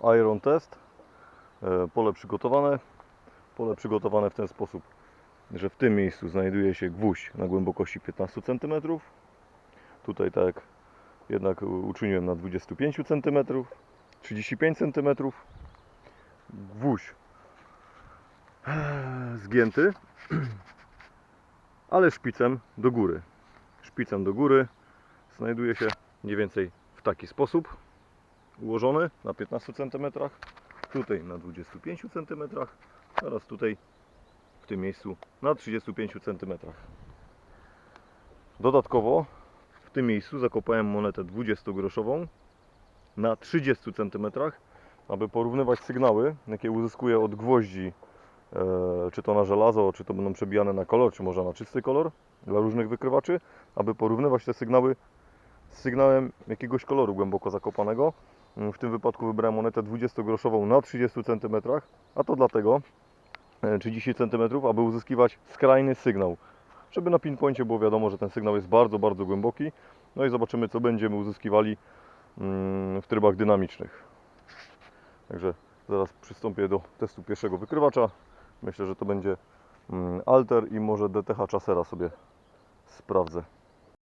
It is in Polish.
Iron Test. E, Pole przygotowane. Pole przygotowane w ten sposób, że w tym miejscu znajduje się gwóźdź na głębokości 15 cm. Tutaj tak jednak uczyniłem na 25 cm, 35 cm. Gwóźdź zgięty, ale szpicem do góry. Szpicem do góry znajduje się mniej więcej w taki sposób ułożony na 15 cm, tutaj na 25 cm oraz tutaj w tym miejscu na 35 cm. Dodatkowo w tym miejscu zakopałem monetę 20-groszową na 30 cm, aby porównywać sygnały, jakie uzyskuję od gwoździ, e, czy to na żelazo, czy to będą przebijane na kolor, czy może na czysty kolor dla różnych wykrywaczy, aby porównywać te sygnały z sygnałem jakiegoś koloru głęboko zakopanego. Mm, W tym wypadku wybrałem monetę 20-groszową na 30 cm, a to dlatego e, 30 cm, aby uzyskiwać skrajny sygnał. Żeby na pinpoincie było wiadomo, że ten sygnał jest bardzo, bardzo głęboki. No i zobaczymy, co będziemy uzyskiwali mm, w trybach dynamicznych. Także zaraz przystąpię do testu pierwszego wykrywacza. Myślę, że to będzie mm, Alter i może DTH Chasera sobie sprawdzę.